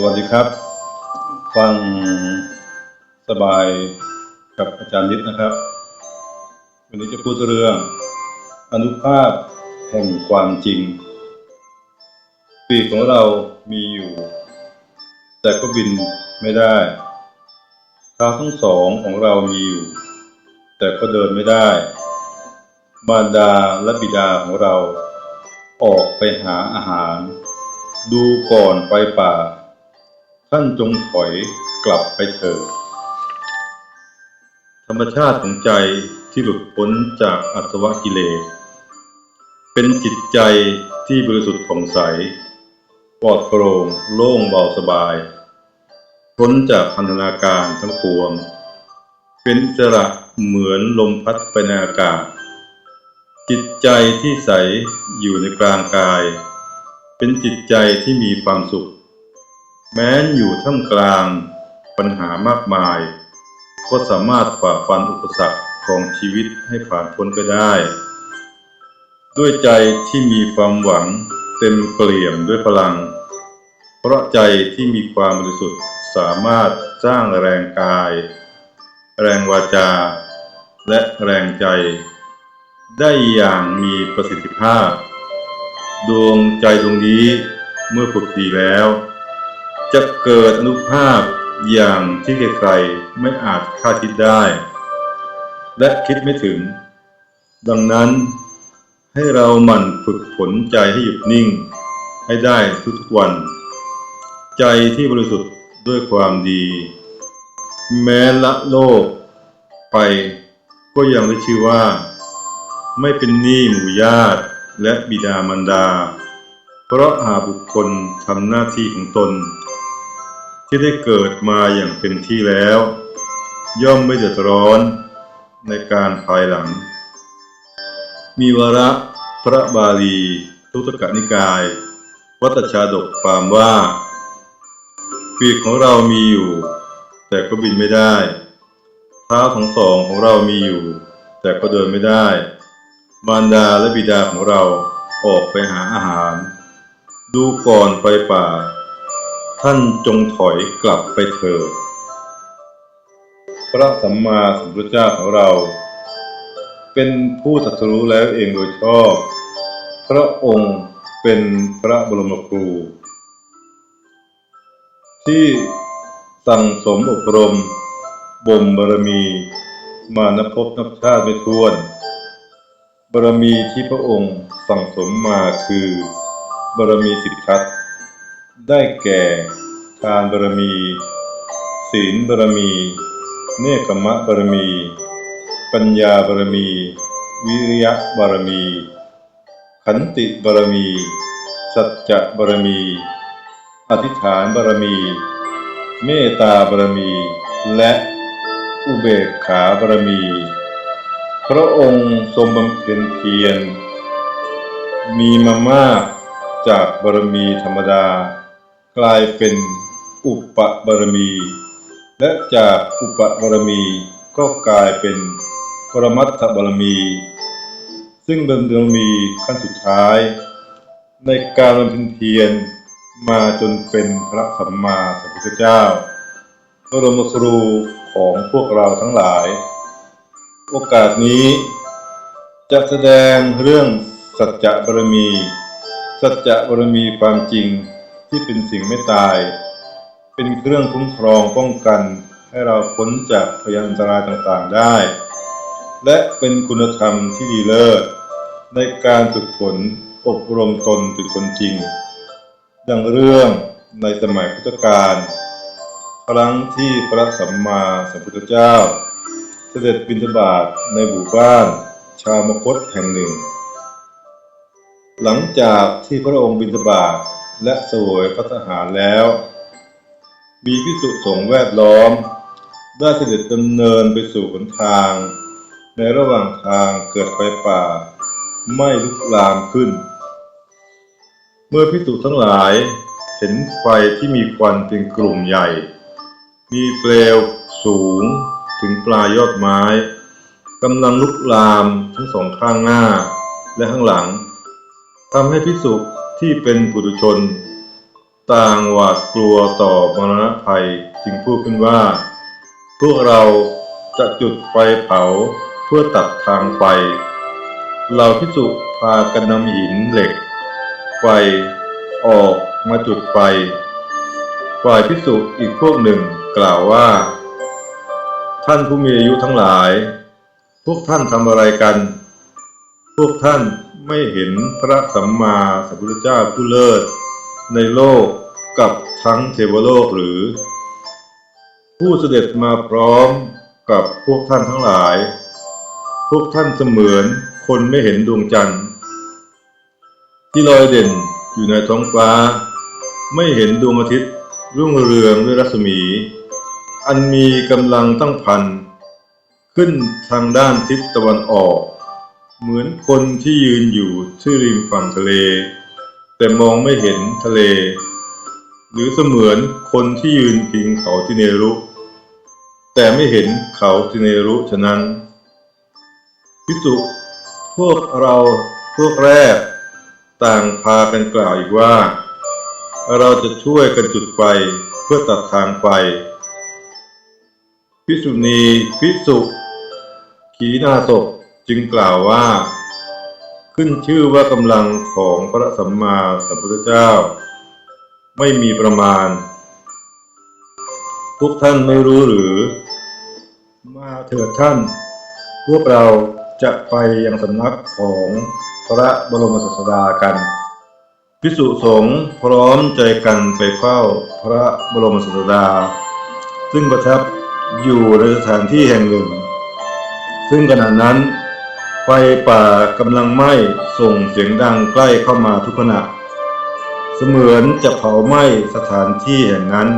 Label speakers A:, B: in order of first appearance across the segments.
A: สวัสดีครับ ฟังสบายกับอาจารย์นิดนะครับ วันนี้จะพูดเรื่อง อนุภาพแห่งความจริง ปีกของเรามีอยู่ แต่ก็บินไม่ได้เท้าทั้งสองของเรามีอยู่ แต่ก็เดินไม่ได้ มารดาและบิดาของเรา ออกไปหาอาหาร ดูก่อนไปป่า ท่านจงถอยกลับไปเถิด ธรรมชาติของใจที่หลุดพ้นจากอาสวะกิเลส เป็นจิตใจที่บริสุทธิ์ผ่องใส ปลอดโปร่งโล่งเบาสบาย พ้นจากพันธนาการทั้งปวง เป็นอิสระเหมือนลมพัดไปในอากาศ จิตใจที่ใสอยู่ในกลางกาย เป็นจิตใจที่มีความสุข แม้นอยู่ท่ามกลางปัญหามากมาย ก็สามารถฝ่าฟันอุปสรรคของชีวิตให้ผ่านพ้นไปได้ ด้วยใจที่มีความหวังเต็มเปี่ยมด้วยพลัง เพราะใจที่มีความบริสุทธิ์สามารถสร้างแรงกาย แรงวาจา และแรงใจ ได้อย่างมีประสิทธิภาพ ดวงใจดวงนี้เมื่อฝึกดีแล้ว จะเกิดอนุภาพอย่างที่ใครๆไม่อาจคาดคิดได้ และคิดไม่ถึง ดังนั้นให้เราหมั่นฝึกฝนใจให้หยุดนิ่ง ให้ได้ทุกๆวัน ใจที่บริสุทธิ์ด้วยความดี แม้ละโลกไปก็ยังได้ชื่อว่า ไม่เป็นหนี้หมู่ญาติและบิดามารดา เพราะหาบุคคลทำหน้าที่ของตน ที่ได้เกิดมาอย่างเป็นที่แล้ว ย่อมไม่เดือดร้อนในการภายหลัง มีวระพระบาลีทุตกนิกาย วัตชาดกความว่า ปีกของเรามีอยู่ แต่ก็บินไม่ได้เท้าทั้งสองของเรามีอยู่ แต่ก็เดินไม่ได้ มารดาและบิดาของเราออกไปหาอาหาร ดูก่อนไปป่า ท่านจงถอยกลับไปเถิด พระสัมมาสัมพุทธเจ้าของเรา เป็นผู้ตรัสรู้แล้วเองโดยชอบ พระองค์เป็นพระบรมครู ที่สั่งสมอบรม บ่มบารมี มานับพบนับชาติไม่ถ้วน บารมีที่พระองค์สั่งสมมาคือบารมีสิบทัศน์ ได้แก่ ทานบารมี ศีลบารมี เนกขมะบารมี ปัญญาบารมี วิริยะบารมี ขันติบารมี สัจจะบารมี อธิษฐานบารมี เมตตาบารมี และอุเบกขาบารมี พระองค์ทรงบำเพ็ญเพียรมีมามากจากบารมีธรรมดา กลายเป็นอุปบารมี และจากอุปบารมีก็กลายเป็นปรมัตถบารมี ซึ่งเป็นบารมีขั้นสุดท้าย ในการบำเพ็ญเพียรมาจนเป็นพระสัมมาสัมพุทธเจ้าบรมครูของพวกเราทั้งหลาย โอกาสนี้จะแสดงเรื่องสัจจะบารมี สัจจะบารมีความจริง ที่เป็นสิ่งไม่ตาย เป็นเครื่องคุ้มครองป้องกันให้เราพ้นจากพยันตรายต่างๆได้ และเป็นคุณธรรมที่ดีเลิศในการฝึกฝนอบรมตนเป็นคนจริง ดังเรื่องในสมัยพุทธกาลครั้งที่พระสัมมาสัมพุทธเจ้า เสด็จบิณฑบาตในหมู่บ้าน ชาวมคตแห่งหนึ่ง หลังจากที่พระองค์บิณฑบาต และสวยพระทหารแล้ว มีพิสุสงฆ์แวดล้อม ได้เสด็จดำเนินไปสู่หนทาง ในระหว่างทางเกิดไฟป่า ไม้ลุกลามขึ้น เมื่อพิสุทั้งหลายเห็นไฟที่มีควันเป็นกลุ่มใหญ่ มีเปลวสูงถึงปลายยอดไม้กำลังลุกลามทั้งสองข้างหน้าและข้างหลังทำให้พิสุ ที่เป็นปุถุชน ต่างหวาดกลัวต่อมรณะภัยจึงพูดขึ้นว่า พวกเราจะจุดไฟเผาเพื่อตัดทางไฟเราพิสุพากันนำหินเหล็ก ไฟออกมาจุดไฟฝ่ายพิสุอีกพวกหนึ่งกล่าวว่า ท่านผู้มีอายุทั้งหลาย พวกท่านทำอะไรกัน พวกท่าน ไม่เห็นพระสัมมาสัมพุทธเจ้าผู้เลิศ ในโลกกับทั้งเทวโลกหรือ ผู้เสด็จมาพร้อมกับพวกท่านทั้งหลาย พวกท่านเสมือนคนไม่เห็นดวงจันทร์ ที่ลอยเด่นอยู่ในท้องฟ้า ไม่เห็นดวงอาทิตย์รุ่งเรืองด้วยรัศมี อันมีกำลังตั้งพันขึ้นทางด้านทิศตะวันออก เหมือนคนที่ยืนอยู่ที่ริมฝั่งทะเล แต่มองไม่เห็นทะเล หรือเสมือนคนที่ยืนพิงเขาที่เนรุ แต่ไม่เห็นเขาที่เนรุฉะนั้นพิสุพวกเราพวกแรก ต่างพากันกล่าวอีกว่า เราจะช่วยกันจุดไฟเพื่อตัดทางไฟพิสุณีพิสุขีนาศพ จึงกล่าวว่า ขึ้นชื่อว่ากำลังของพระสัมมาสัมพุทธเจ้า ไม่มีประมาณ พวกท่านไม่รู้หรือ มาเถิดท่าน พวกเราจะไปยังสำนักของพระบรมศาสดากันพิสุสงฆ์พร้อมใจกันไปเฝ้าพระบรมศาสดา ซึ่งประทับอยู่ในสถานที่แห่งหนึ่ง ซึ่งขณะนั้น ไฟป่ากำลังไหม้ส่งเสียงดังใกล้เข้ามาทุกขณะ เสมือนจะเผาไหม้สถานที่แห่งนั้น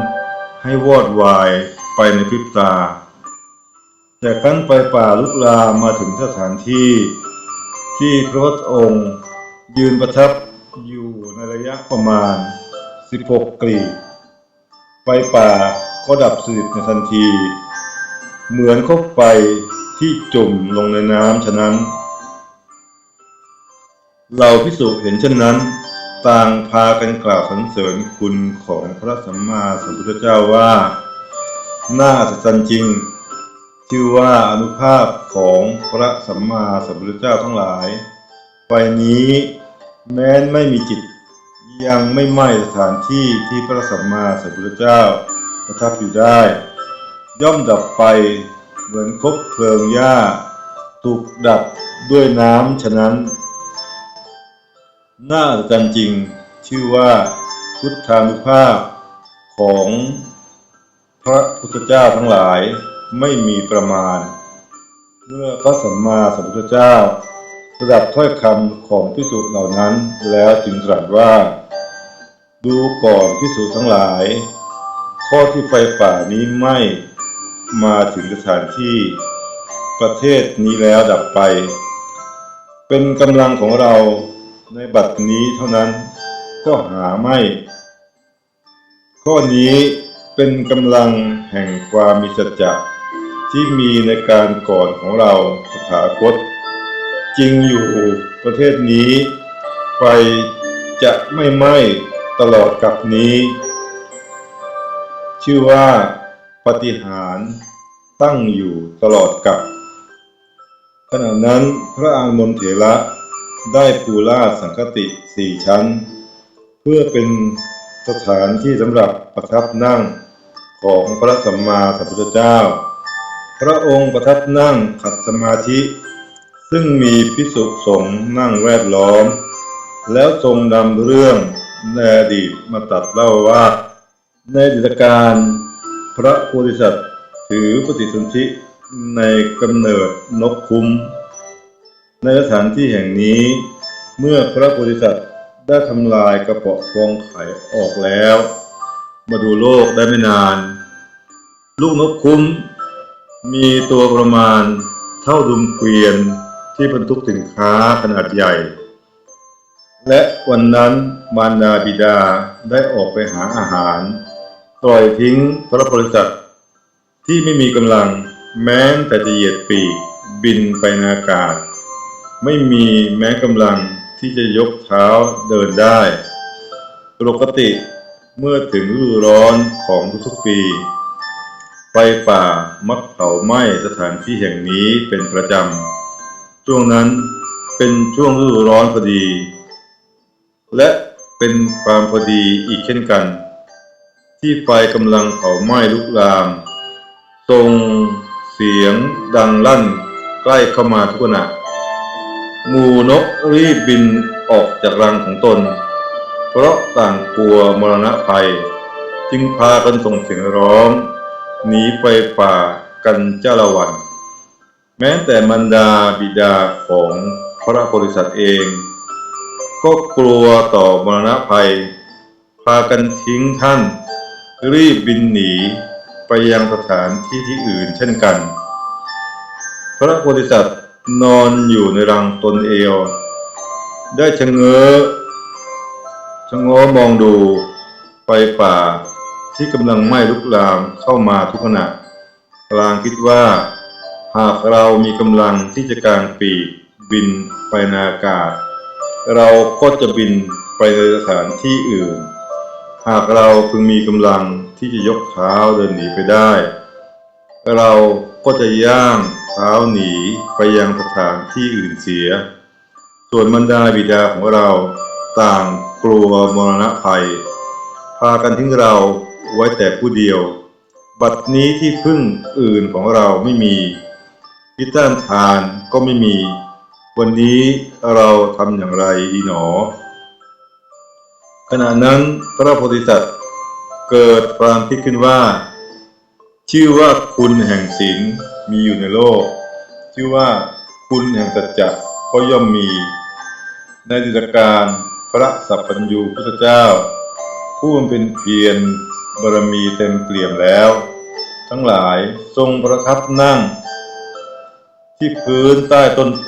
A: ให้วอดวายไปในพริบตา แต่ครั้นไฟป่าลุกลามมาถึงสถานที่ ที่พระพุทธองค์ ยืนประทับอยู่ในระยะประมาณ 16กรีไฟป่าก็ดับสนิทในทันที เหมือนคบไฟที่จุ่มลงในน้ำฉะนั้น เราพิสูจเห็นเช่นนั้น ต่างพากันกล่าวสรรเสริญคุณของพระสัมมาสัมพุทธเจ้าว่า น่าอัศจรรย์จริง ชื่อว่าอนุภาพของพระสัมมาสัมพุทธเจ้าทั้งหลายไฟนี้แม้นไม่มีจิต ยังไม่ไหม้สถานที่ที่พระสัมมาสัมพุทธเจ้าประทับอยู่ได้ ย่อมดับไปเหมือนคบเพลิงหญ้า ถูกดับด้วยน้ำฉะนั้น น่าอัศจรรย์จริงชื่อว่าพุทธานุภาพของพระพุทธเจ้าทั้งหลายไม่มีประมาณ เมื่อพระสัมมาสัมพุทธเจ้าสดับถ้อยคำของพิสุเหล่านั้นแล้วจึงตรัสว่า ดูก่อนพิสุทั้งหลาย ข้อที่ไฟป่านี้ไหม้มาถึงสถานที่ ประเทศนี้แล้วดับไป เป็นกำลังของเรา ในบัดนี้เท่านั้นก็หาไม่ ข้อนี้เป็นกำลังแห่งความมีสัจจะที่มีในการก่อนของเราสถาคต จริงอยู่ประเทศนี้ ไฟจะไม่ไหม้ตลอดกับนี้ ชื่อว่าปฏิหารตั้งอยู่ตลอดกับ ขณะนั้นพระอานนทเถระ ได้ปูราสังคติสี่ชั้น เพื่อเป็นสถานที่สำหรับประทับนั่งของพระสัมมาสัมพุทธเจ้า พระองค์ประทับนั่งขัดสมาธิ ซึ่งมีพิสุสงฆ์นั่งแวดล้อม แล้วทรงนำเรื่องในอดีตมาตัดเล่าว่า ในดิตการพระโพธิสัตว์ถือปฏิสนธิในกำเนิดนกคุ้ม ในสถานที่แห่งนี้ เมื่อพระโพธิสัตว์ได้ทำลายกระเปาะฟองไข่ออกแล้วมาดูโลกได้ไม่นาน ลูกนกคุ้ม มีตัวประมาณเท่าดุมเกวียนที่บรรทุกสินค้าขนาดใหญ่ และวันนั้นมารดาบิดาได้ออกไปหาอาหารปล่อยทิ้งพระโพธิสัตว์ที่ไม่มีกำลังแม้แต่จะเหยียดปีกบินไปในอากาศ ไม่มีแม้กำลังที่จะยกเท้าเดินได้ ปกติเมื่อถึงฤดูร้อนของทุกๆปี ไฟป่ามักเผาไหม้สถานที่แห่งนี้เป็นประจำ ช่วงนั้นเป็นช่วงฤดูร้อนพอดี และเป็นความพอดีอีกเช่นกัน ที่ไฟกำลังเผาไหม้ลุกลามทรงเสียงดังลั่นใกล้เข้ามาทุกขณะ มู่นกรีบบินออกจากรังของตน เพราะต่างกลัวมรณะภัย จึงพากันส่งเสียงร้องหนีไปป่ากันจ้าละวัน แม้แต่มารดาบิดาของพระโพธิสัตว์เอง ก็กลัวต่อมรณะภัย พากันทิ้งท่าน รีบบินหนีไปยังสถานที่ที่อื่นเช่นกัน พระโพธิสัตว์ นอนอยู่ในรังตนเอว ได้ชะเง้อชะง้อมองดูไฟป่าที่กำลังไหม้ลุกลามเข้ามาทุกขณะกลางคิดว่า หากเรามีกำลังที่จะกางปีกบินไปในอากาศ เราก็จะบินไปในสถานที่อื่น หากเราพึงมีกำลังที่จะยกเท้าเดินหนีไปได้ เราก็จะย่าง เท้าหนีไปยังสถานที่อื่นเสีย ส่วนบรรดาบิดาของเราต่างกลัวมรณะภัย พากันทิ้งเราไว้แต่ผู้เดียว บัดนี้ที่พึ่งอื่นของเราไม่มี ที่ต้านทานก็ไม่มี วันนี้เราทำอย่างไรดีหนอ ขณะนั้นพระโพธิสัตว์เกิดความคิดขึ้นว่า ชื่อว่าคุณแห่งศีล มีอยู่ในโลก ชื่อว่าคุณแห่งสัจจะก็ย่อมมี ในดิจการพระสัพพัญญูพุทธเจ้า ผู้บำเพ็ญเพียรบารมีเต็มเปี่ยมแล้ว ทั้งหลายทรงประทับนั่ง ที่พื้นใต้ต้นโพ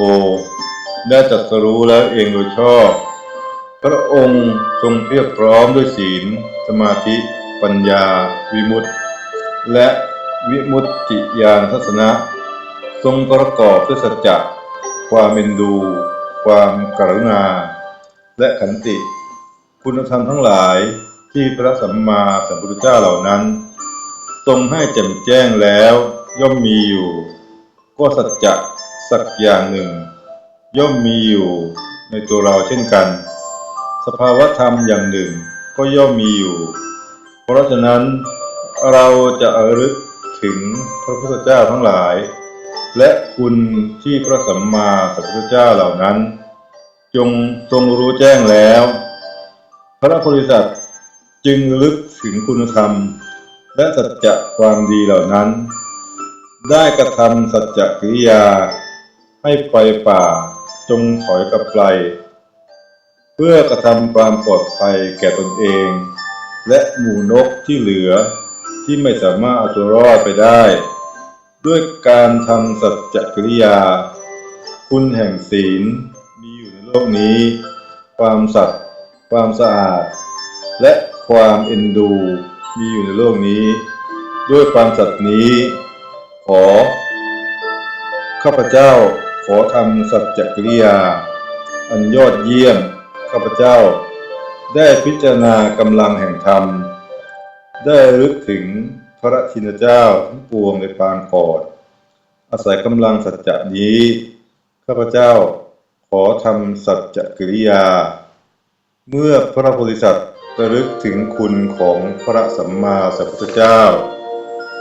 A: ได้ตรัสรู้แล้วเองโดยชอบ พระองค์ทรงเพียบพร้อมด้วยศีล สมาธิ ปัญญา วิมุตติ และ วิมุตติญาณทัศนะ ทรงประกอบด้วยสัจจะความเอ็นดู ความกรุณา และขันติ คุณธรรมทั้งหลายที่พระสัมมาสัมพุทธเจ้าเหล่านั้น ทรงให้แจ่มแจ้งแล้วย่อมมีอยู่ ก็สัจจะสักอย่างหนึ่ง ย่อมมีอยู่ในตัวเราเช่นกัน สภาวธรรมอย่างหนึ่งก็ย่อมมีอยู่ เพราะฉะนั้นเราจะระลึก ถึงพระพุทธเจ้าทั้งหลาย และคุณที่พระสัมมาสัมพุทธเจ้าเหล่านั้น จงทรงรู้แจ้งแล้ว พระโพธิสัตว์จึงลึกถึงคุณธรรม และสัจจะความดีเหล่านั้น ได้กระทำสัจจะกิริยา ให้ไฟป่าจงถอยกลับไปเพื่อกระทำความปลอดภัยแก่ตนเอง และหมู่นกที่เหลือ ที่ไม่สามารถเอาตัวรอดไปได้ ด้วยการทำสัจจกิริยา คุณแห่งศีลมีอยู่ในโลกนี้ ความสัตย์ความสะอาด และความเอ็นดูมีอยู่ในโลกนี้ ด้วยความสัตย์นี้ ขอ ข้าพเจ้าขอทำสัจจกิริยา อันยอดเยี่ยม ข้าพเจ้า ได้พิจารณากำลังแห่งธรรม ได้ระลึกถึงพระชินเจ้าทั้งปวงในปางกอนอาศัยกำลังสัจจะนี้ ข้าพเจ้าขอทำสัจจกิริยา เมื่อพระโพธิสัตว์ระลึกถึงคุณของพระสัมมาสัมพุทธเจ้า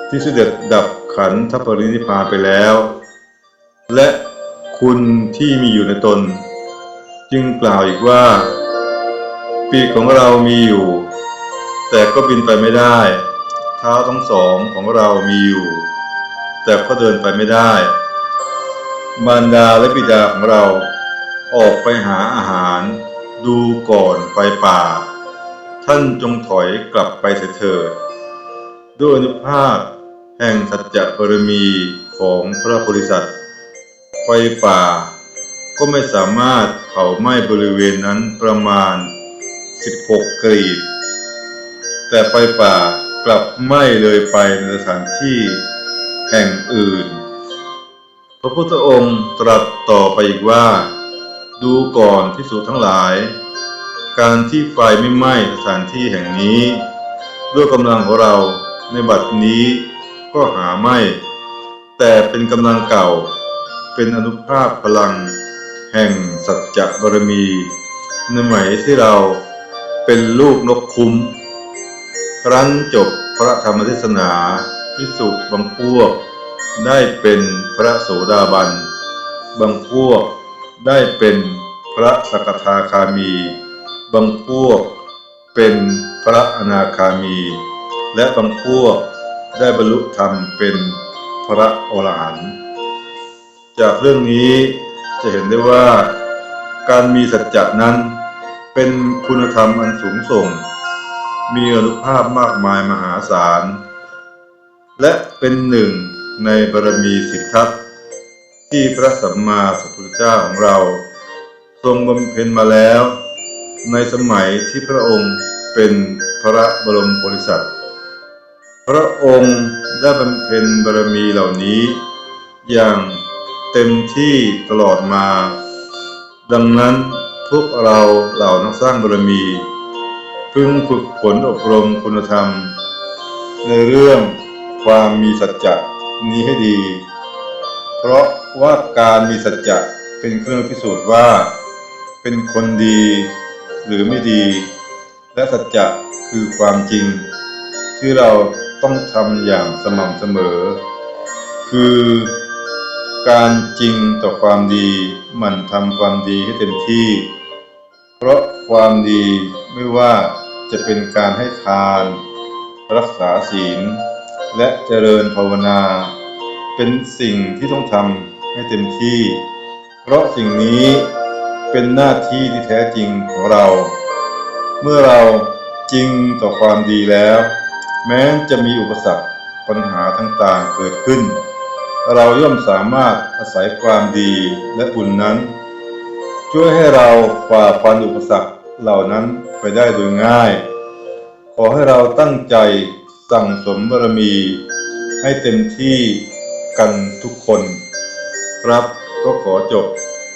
A: ที่เสด็จดับขันธปรินิพพานไปแล้ว และคุณที่มีอยู่ในตน จึงกล่าวอีกว่า ปีของเรามีอยู่ แต่ก็บินไปไม่ได้ เท้าทั้งสองของเรามีอยู่ แต่ก็เดินไปไม่ได้ มารดาและบิดาของเรา ออกไปหาอาหาร ดูก่อนไฟป่า ท่านจงถอยกลับไปเถิดด้วยอนุภาพแห่งสัจจะบารมีของพระโพธิสัตไฟป่าก็ไม่สามารถเผาไหม้บริเวณนั้นประมาณ 16กรีด แต่ไฟป่ากลับไหม้เลยไปในสถานที่แห่งอื่น พระพุทธองค์ตรัสต่อไปอีกว่า ดูก่อนที่สุทั้งหลาย การที่ไฟไม่ไหม้สถานที่แห่งนี้ ด้วยกำลังของเราในบัดนี้ก็หาไม่ แต่เป็นกำลังเก่า เป็นอนุภาพพลัง แห่งสัจจะบารมี ในสมัยที่เราเป็นลูกนกคุ้ม ครั้นจบพระธรรมเทศนาพิสุบางพวก ได้เป็นพระโสดาบัน บางพวกได้เป็นพระสกทาคามี บางพวกเป็นพระอนาคามี และบางพวกได้บรรลุธรรมเป็นพระอรหันต์จากเรื่องนี้จะเห็นได้ว่า การมีสัจจะนั้นเป็นคุณธรรมอันสูงส่ง มีอนุภาพมากมายมหาศาล และเป็นหนึ่งในบารมีสิบทัศน์ที่พระสัมมาสัมพุทธเจ้าของเรา ทรงบำเพ็ญมาแล้ว ในสมัยที่พระองค์เป็นพระบรมโพธิสัตว์ พระองค์ได้บำเพ็ญบารมีเหล่านี้ อย่างเต็มที่ตลอดมา ดังนั้นพวกเราเหล่านักสร้างบารมี พึงฝึกฝนอบรมคุณธรรม ในเรื่องความมีสัจจะนี้ให้ดี เพราะว่าการมีสัจจะเป็นเครื่องพิสูจน์ว่า เป็นคนดีหรือไม่ดี และสัจจะคือความจริง ที่เราต้องทำอย่างสม่ำเสมอ คือการจริงต่อความดีมันทำความดีให้เต็มที่ เพราะความดีไม่ว่าจะเป็นการให้ทาน รักษาศีล และเจริญภาวนา เป็นสิ่งที่ต้องทำให้เต็มที่ เพราะสิ่งนี้เป็นหน้าที่ที่แท้จริงของเรา เมื่อเราจริงต่อความดีแล้ว แม้จะมีอุปสรรคปัญหาต่างๆเกิดขึ้น เราย่อมสามารถอาศัยความดีและบุญนั้น ช่วยให้เราฝ่าฟันอุปสรรคเหล่านั้นไปได้โดยง่าย ขอให้เราตั้งใจสั่งสมบารมี ให้เต็มที่กันทุกคน ครับก็ขอจบ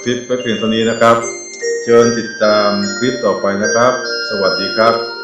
A: คลิปไว้เพียงเท่านี้นะครับ เชิญติดตามคลิปต่อไปนะครับ สวัสดีครับ